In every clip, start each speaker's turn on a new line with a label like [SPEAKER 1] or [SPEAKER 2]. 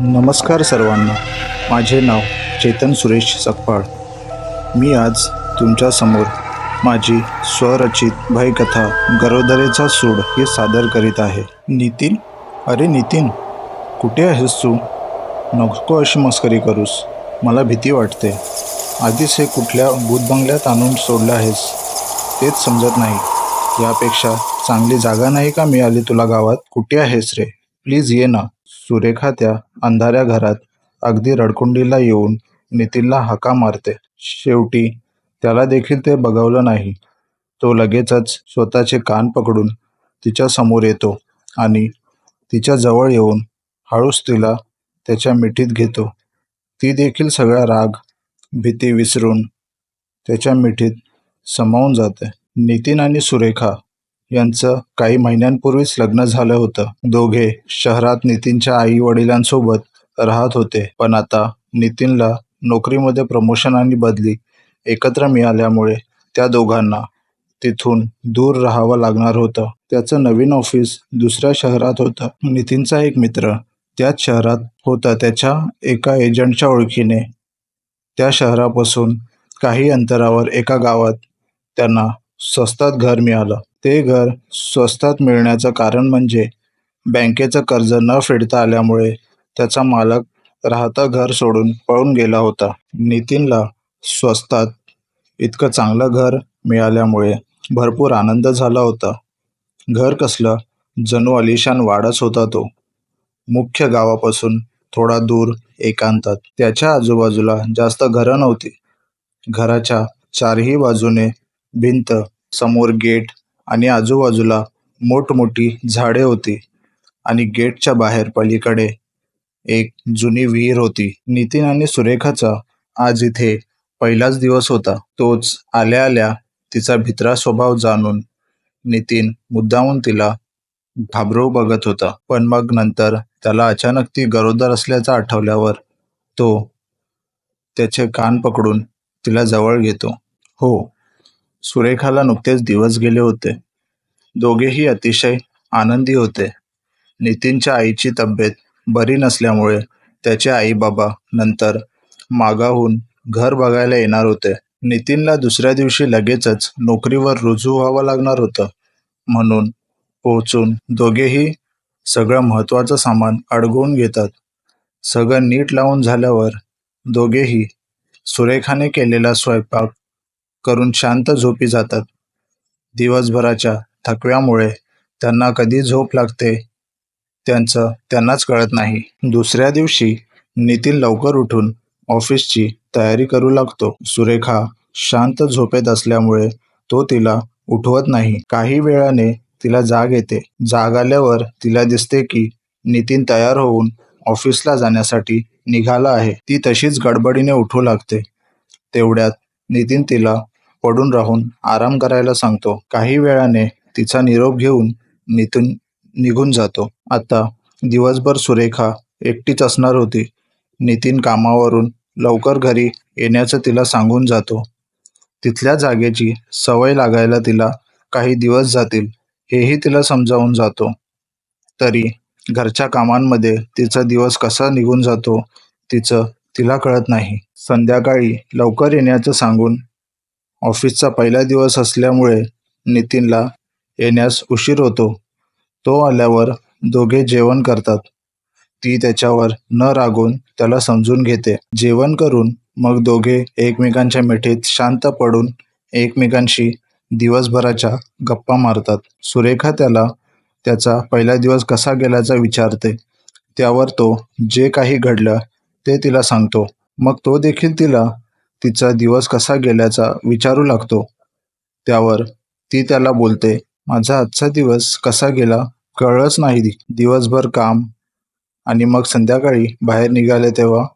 [SPEAKER 1] नमस्कार सर्वांना. माझे नाव चेतन सुरेश सकपाळ. मी आज तुमच्यासमोर माझी स्वरचित भयकथा गरोदरेचा सूड हे सादर करीत आहे. नितीन? अरे नितीन कुठे आहेस तू? नको अशी मस्करी करूस. मला भीती वाटते. आधीच हे कुठल्या भूतबंगल्यात आणून सोडलं आहेस? तेच समजत नाही. यापेक्षा चांगली जागा नाही का मिळाली तुला गावात? कुठे आहेस रे? प्लीज ये ना. सुरेखा त्या अंधाऱ्या घरात अगदी रडकुंडीला येऊन नितीनला हाका मारते. शेवटी त्याला देखील ते बघवलं नाही. तो लगेचच स्वतःचे कान पकडून तिच्या समोर येतो आणि तिच्या जवळ येऊन हळूच तिला त्याच्या मिठीत घेतो. ती देखील सगळा राग भीती विसरून त्याच्या मिठीत समावून जाते. नितीन आणि सुरेखा यांचं काही महिन्यांपूर्वीच लग्न झालं होतं. दोघे शहरात नितीनच्या आई वडिलांसोबत राहत होते. पण आता नितीनला नोकरीमध्ये प्रमोशन आणि बदली एकत्र मिळाल्यामुळे त्या दोघांना तिथून दूर राहावं लागणार होतं. त्याचं नवीन ऑफिस दुसऱ्या शहरात होतं. नितीनचा एक मित्र त्याच शहरात होता. त्याच्या एका एजंटच्या ओळखीने त्या शहरापासून काही अंतरावर एका गावात त्यांना स्वस्तात घर मिळालं. ते घर स्वस्तात मिळण्याचं कारण म्हणजे बँकेचं कर्ज न फेडता आल्यामुळे त्याचा मालक राहतं घर सोडून पळून गेला होता. नितीनला स्वस्तात इतकं चांगलं घर मिळाल्यामुळे भरपूर आनंद झाला होता. घर कसलं? जणू अलिशान वाडच होता तो. मुख्य गावापासून थोडा दूर एकांतात. त्याच्या आजूबाजूला जास्त घरं नव्हती. घराच्या चारही बाजूने भिंत समोर गेट आणि आजूबाजूला मोठमोठी झाडे होती आणि गेटच्या बाहेर पलीकडे एक जुनी विहीर होती. नितीन आणि सुरेखाचा आज इथे पहिलाच दिवस होता. तोच आल्या आल्या तिचा भित्रा स्वभाव जाणून नितीन मुद्दामून तिला घाबरवू बघत होता. पण मग नंतर त्याला अचानक ती गरोदर असल्याचं आठवल्यावर तो त्याचे कान पकडून तिला जवळ घेतो. हो सुरेखाला नुकतेच दिवस गेले होते. दोघेही अतिशय आनंदी होते. नितीनच्या आईची तब्येत बरी नसल्यामुळे त्याचे आई बाबा नंतर मागाहून घर बघायला येणार होते. नितीनला दुसऱ्या दिवशी लगेचच नोकरीवर रुजू व्हावं लागणार होतं. म्हणून पोहोचून दोघेही सगळं महत्त्वाचं सामान अडगवून घेतात. सगळं नीट लावून झाल्यावर दोघेही सुरेखाने केलेला स्वयंपाक करून शांत झोपी जातात. दिवसभराच्या थकव्यामुळे त्यांना कधी झोप लागते त्यांचं त्यांनाच कळत नाही. दुसऱ्या दिवशी नितीन लवकर उठून ऑफिसची तयारी करू लागतो. सुरेखा शांत झोपेत असल्यामुळे तो तिला उठवत नाही. काही वेळाने तिला जाग येते. जाग आल्यावर तिला दिसते की नितीन तयार होऊन ऑफिसला जाण्यासाठी निघाला आहे. ती तशीच गडबडीने उठू लागते. तेवढ्यात नितीन तिला पडून राहून आराम करायला सांगतो. काही वेळाने तिचा निरोप घेऊन नितीन निघून जातो. आता दिवसभर सुरेखा एकटीच असणार होती. नितीन कामावरून लवकर घरी येण्याचं तिला सांगून जातो. तिथल्या जागेची सवय लागायला तिला काही दिवस जातील हेही तिला समजावून जातो. तरी घरच्या कामांमध्ये तिचा दिवस कसा निघून जातो तिचं तिला कळत नाही. संध्याकाळी लवकर येण्याचं सांगून ऑफिसचा पहिला दिवस असल्यामुळे नितीनला येण्यास उशीर होतो. तो आल्यावर दोघे जेवण करतात. ती त्याच्यावर न रागून त्याला समजून घेते. जेवण करून मग दोघे एकमेकांच्या मिठीत शांत पडून एकमेकांशी दिवसभराच्या गप्पा मारतात. सुरेखा त्याला त्याचा पहिला दिवस कसा गेल्याचा विचारते. त्यावर तो जे काही घडलं ते तिला सांगतो. मग तो देखील तिला तिचा दिवस कसा गेल्याचा विचारू लागतो. त्यावर ती त्याला बोलते माझा आजचा दिवस कसा गेला कळलंच नाही. दिवसभर काम आणि मग संध्याकाळी बाहेर निघाले तेव्हा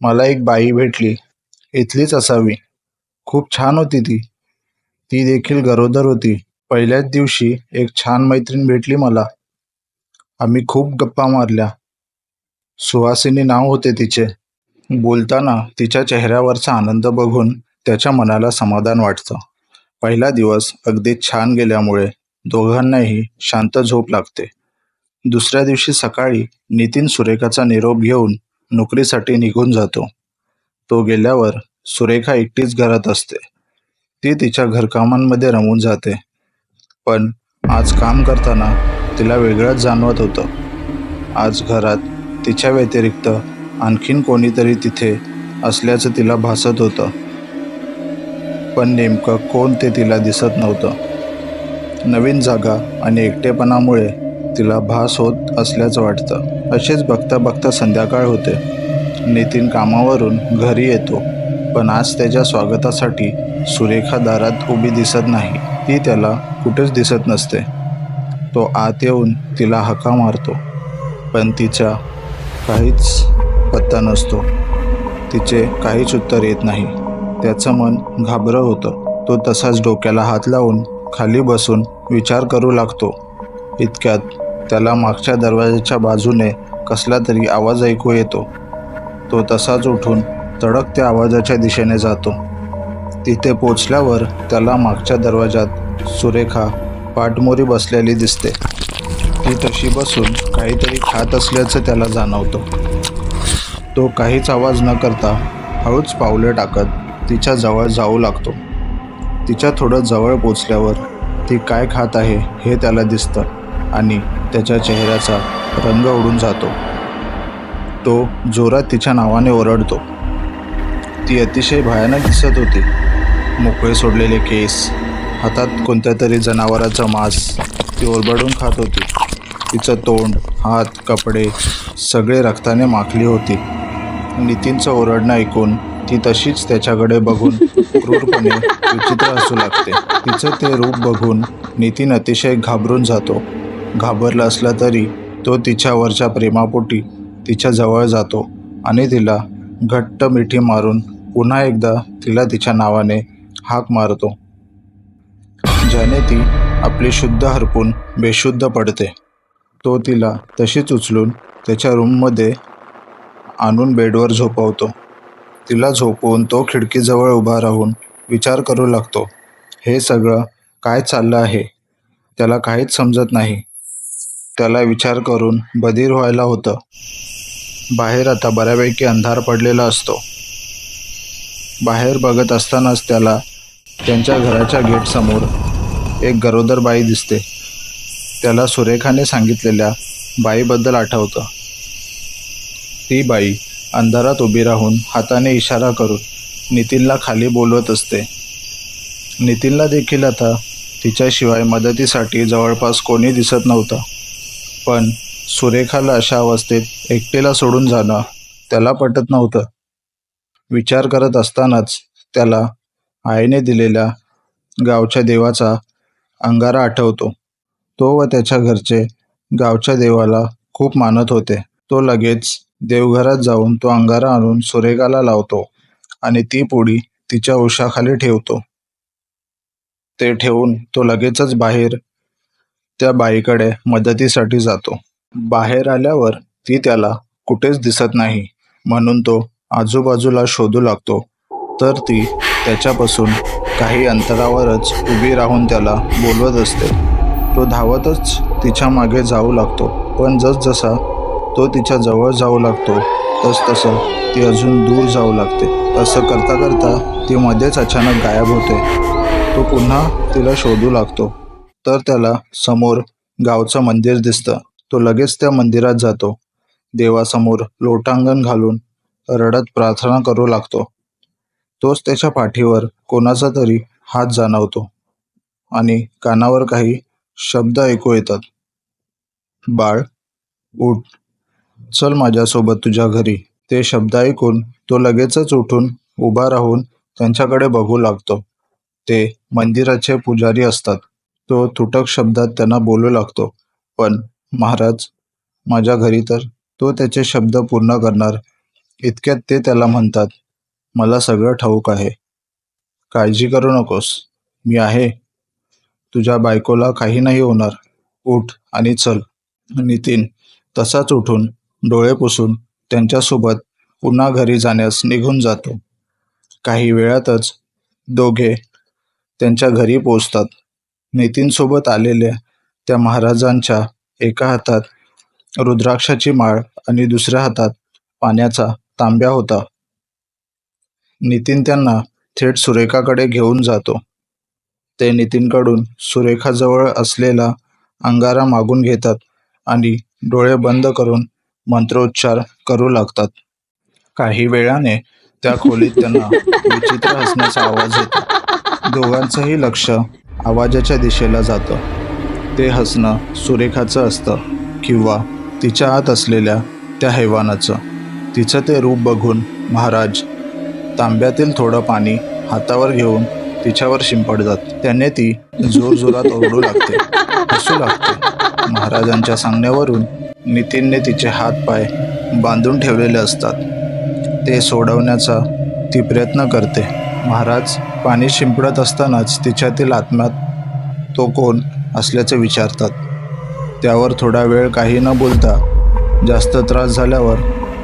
[SPEAKER 1] मला एक बाई भेटली. इथलीच असावी. खूप छान होती ती. ती देखील गरोदर होती. पहिल्याच दिवशी एक छान मैत्रीण भेटली मला. आम्ही खूप गप्पा मारल्या. सुहासिनी नाव होते तिचे. बोलताना तिच्या चेहऱ्यावरचा आनंद बघून त्याच्या मनाला समाधान वाटतं. पहिला दिवस अगदी छान गेल्यामुळे दोघांनाही शांत झोप लागते. दुसऱ्या दिवशी सकाळी नितीन सुरेखाचा निरोप घेऊन नोकरीसाठी निघून जातो. तो गेल्यावर सुरेखा एकटीच घरात असते. ती तिच्या घरकामांमध्ये रमून जाते. पण आज काम करताना तिला वेगळंच जाणवत होतं. आज घरात तिच्या व्यतिरिक्त आणखीन कोणीतरी तिथे असल्याचं तिला भासत होतं. पण नेमकं कोण ते तिला दिसत नव्हतं. नवीन जागा आणि एकटेपणामुळे तिला भास होत असल्याचं वाटतं. असेच बघता बघता संध्याकाळ होते. नितीन कामावरून घरी येतो पण आज त्याच्या स्वागतासाठी सुरेखा दारात उभी दिसत नाही. ती त्याला कुठेच दिसत नसते. तो आत येऊन तिला हाका मारतो. पण तिच्या काहीच पत्ता नसतो. तिचे काहीच उत्तर येत नाही. त्याचं मन घाबरं होतं. तो तसाच डोक्याला हात लावून खाली बसून विचार करू लागतो. इतक्यात त्याला मागच्या दरवाजाच्या बाजूने कसला तरी आवाज ऐकू येतो. तो तसाच उठून तडक त्या आवाजाच्या दिशेने जातो. तिथे पोचल्यावर त्याला मागच्या दरवाजात सुरेखा पाठमोरी बसलेली दिसते. ती तशी बसून काहीतरी खात असल्याचं त्याला जाणवतं. तो काहीच आवाज न करता हळूच पावले टाकत तिच्या जवळ जाऊ लागतो. तिच्या थोडं जवळ पोचल्यावर ती काय खात आहे हे त्याला दिसतं आणि त्याच्या चेहऱ्याचा रंग उडून जातो. तो जोरात तिच्या नावाने ओरडतो. ती अतिशय भयानक दिसत होती. मोकळे सोडलेले केस हातात कोणत्या तरी जनावराचा मांस ती ओरबडून खात होती. तिचं तोंड हात कपडे सगळे रक्ताने माखली होती. नितीनचं ओरडणं ऐकून ती तशीच त्याच्याकडे बघून क्रूरपणे विचित्र हसू लागते. तिचं ते रूप बघून नितीन अतिशय घाबरून जातो. घाबरला असला तरी तो तिच्यावरच्या प्रेमापोटी तिच्या जवळ जातो आणि तिला घट्ट मिठी मारून पुन्हा एकदा तिला तिच्या नावाने हाक मारतो. ज्याने ती आपली शुद्ध हरपून बेशुद्ध पडते. तो तिला तशीच उचलून त्याच्या रूममध्ये आणून बेडवर झोपवतो. तिला झोपवून तो खिडकीजवळ उभा राहून विचार करू लागतो हे सगळं काय चाललं आहे? त्याला काहीच समजत नाही. त्याला विचार करून बधीर व्हायला होतं. बाहेर आता बऱ्यापैकी अंधार पडलेला असतो. बाहेर बघत असतानाच त्याला त्यांच्या घराच्या गेटसमोर एक गरोदर बाई दिसते. त्याला सुरेखाने सांगितलेल्या बाईबद्दल आठवतं. ती बाई अंधारात उभी राहून हाताने इशारा करून नितीनला खाली बोलवत असते. नितीनला देखील आता तिच्याशिवाय मदतीसाठी जवळपास कोणी दिसत नव्हतं. पण सुरेखाला अशा अवस्थेत एकटेला सोडून जाणं त्याला पटत नव्हतं. विचार करत असतानाच त्याला आईने दिलेल्या गावच्या देवाचा अंगारा आठवतो. तो व त्याच्या घरचे गावच्या देवाला खूप मानत होते. तो लगेच देवघरात जाऊन तो अंगारा आणून सुरेखाला लावतो आणि ती पोळी तिच्या उशाखाली ठेवतो. ते ठेवून तो लगेचच बाहेर त्या बाईकडे मदतीसाठी जातो. बाहेर आल्यावर ती त्याला कुठेच दिसत नाही म्हणून तो आजूबाजूला शोधू लागतो. तर ती त्याच्यापासून काही अंतरावरच उभी राहून त्याला बोलवत असते. तो धावतच तिच्यामागे जाऊ लागतो. पण जसजसा तो तिच्या जवळ जाऊ लागतो. तस तसं ती अजून दूर जाऊ लागते. असं करता करता ती मध्येच अचानक गायब होते. तो पुन्हा तिला शोधू लागतो. तर त्याला समोर गावचं मंदिर दिसतं. तो लगेच त्या मंदिरात जातो. देवासमोर लोटांगण घालून रडत प्रार्थना करू लागतो. तोच त्याच्या पाठीवर कोणाचा तरी हात जाणवतो. आणि कानावर काही शब्द ऐकू येतात. बाळ उठ. चल माझ्यासोबत तुझ्या घरी. ते शब्द ऐकून तो लगेचच उठून उभा राहून त्यांच्याकडे बघू लागतो. ते मंदिराचे पुजारी असतात. तो तुटक शब्दात त्यांना बोलू लागतो. पण महाराज माझ्या घरी तर तो त्याचे शब्द पूर्ण करणार. इतक्यात ते त्याला म्हणतात मला सगळं ठाऊक आहे. काळजी करू नकोस. मी आहे. तुझ्या बायकोला काही नाही होणार. उठ आणि चल. नितीन तसाच उठून डोळे पुसून त्यांच्यासोबत पुन्हा घरी जाण्यास निघून जातो. काही वेळातच दोघे त्यांच्या घरी पोचतात नितीनसोबत आलेल्या त्या महाराजांच्या एका हातात रुद्राक्षाची माळ आणि दुसऱ्या हातात पाण्याचा तांब्या होता. नितीन त्यांना थेट सुरेखाकडे घेऊन जातो. ते नितीनकडून सुरेखाजवळ असलेला अंगारा मागून घेतात आणि डोळे बंद करून मंत्रोच्चार करू लागतात. काही वेळाने त्या खोलीत त्यांना विचित्र हसण्याचा आवाज येतो. दोघांचंही लक्ष आवाजाच्या दिशेला जातं. ते हसणं सुरेखाचं असतं किंवा तिच्या आत असलेल्या त्या हैवानाचं. तिचं ते रूप बघून महाराज तांब्यातील थोडं पाणी हातावर घेऊन तिच्यावर शिंपडतात. त्याने ती जोरजोरात ओरडू लागते. हसू लागते. महाराजांच्या सांगण्यावरून नितीनने तिचे हातपाय बांधून ठेवलेले असतात. ते सोडवण्याचा ती प्रयत्न करते. महाराज पाणी शिंपडत असतानाच तिच्यातील आत्म्यात तो कोण असल्याचे विचारतात. त्यावर थोडा वेळ काही न बोलता जास्त त्रास झाल्यावर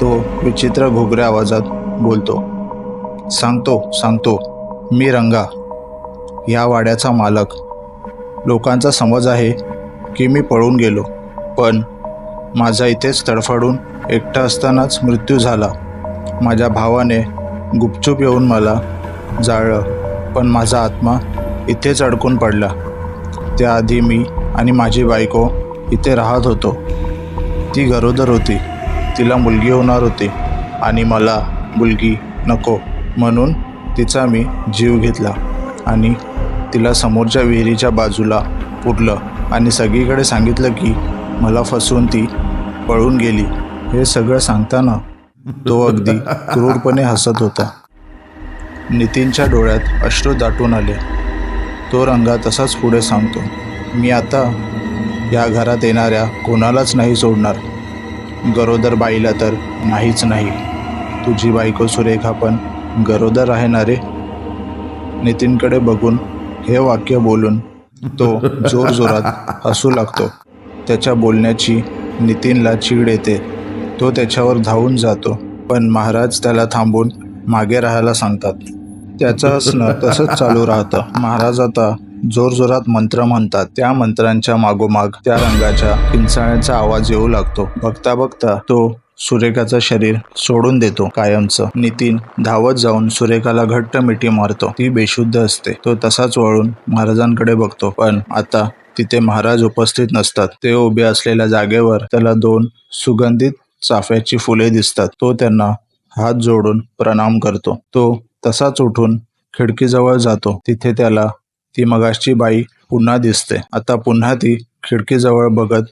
[SPEAKER 1] तो विचित्र घोगऱ्या आवाजात बोलतो. सांगतो सांगतो मी रंगा या वाड्याचा मालक. लोकांचा समज आहे की मी पळून गेलो पण माझा इथेच तडफडून एकटा असतानाच मृत्यू झाला. माझ्या भावाने गुपचूप येऊन मला जाळलं पण माझा आत्मा इथेच अडकून पडला. त्याआधी मी आणि माझी बायको इथे राहत होतो. ती गरोदर होती तिला मुलगी होणार होती आणि मला मुलगी नको म्हणून तिचा मी जीव घेतला आणि तिला समोरच्या विहिरीच्या बाजूला पुरलं आणि सगळीकडे सांगितलं की मला फसवून ती पळून गेली. हे सगळं सांगताना तो अगदी क्रूरपणे हसत होता. नितीनच्या डोळ्यात अश्रू दाटून आले. तो रंगा तसाच पुढे सांगतो मी आता या घरात येणाऱ्या कोणालाच नाही सोडणार. गरोदर बाईला तर नाहीच नाही. तुझी बायको सुरेखा पण गरोदर आहे ना रे? नितीनकडे बघून हे वाक्य बोलून तो जोरजोरात हसू लागतो. त्याच्या बोलण्याची नितीनला चीड येते. तो त्याच्यावर धावून जातो पण महाराज त्याला थांबून मागे राहायला सांगतात. त्याचं हसणं तसंच चालू राहतं. महाराज आता जोरजोरात मंत्र म्हणतात. त्या मंत्रांच्या मागोमाग त्या रंगाच्या किंचाळ्याचा आवाज येऊ लागतो. बघता बघता तो सुरेखाचं शरीर सोडून देतो कायमचं. नितीन धावत जाऊन सुरेखाला घट्ट मिठी मारतो. ती बेशुद्ध असते. तो तसाच वळून महाराजांकडे बघतो. पण आता तिथे महाराज उपस्थित नसतात. ते उभे असलेल्या जागेवर त्याला दोन सुगंधित चाफ्याची फुले दिसतात. तो त्यांना हात जोडून प्रणाम करतो. तो तसाच उठून खिडकीजवळ जातो. तिथे त्याला ती मगाशची बाई पुन्हा दिसते. आता पुन्हा ती खिडकीजवळ बघत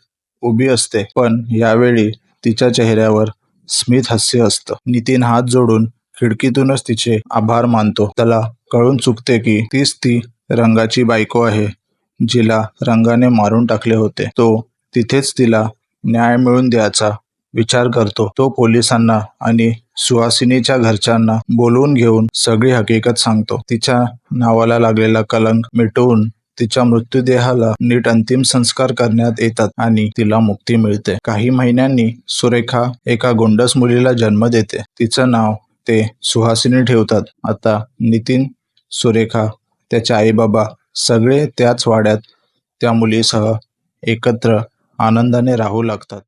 [SPEAKER 1] उभी असते. पण यावेळी तिच्या चेहऱ्यावर स्मित हास्य असतं. नितीन हात जोडून खिडकीतूनच तिचे आभार मानतो. त्याला कळून चुकते की तीच ती रंगाची बायको आहे. जिला रंगाने मारून टाकले होते. तो तिथेच तिला न्याय मिळवून द्यायचा विचार करतो. तो पोलिसांना आणि सुहासिनीच्या घरच्यांना बोलवून घेऊन सगळी हकीकत सांगतो. तिच्या नावाला लागलेला कलंक मिटवून तिच्या मृत्यूदेहाला नीट अंतिम संस्कार करण्यात येतात आणि तिला मुक्ती मिळते. काही महिन्यांनी सुरेखा एका गोंडस मुलीला जन्म देते. तिचं नाव ते सुहासिनी ठेवतात. आता नितीन सुरेखा त्याचे आईबाबा सगळे त्याच वाड्यात त्या मुलीसह एकत्र आनंदाने राहू लागतात.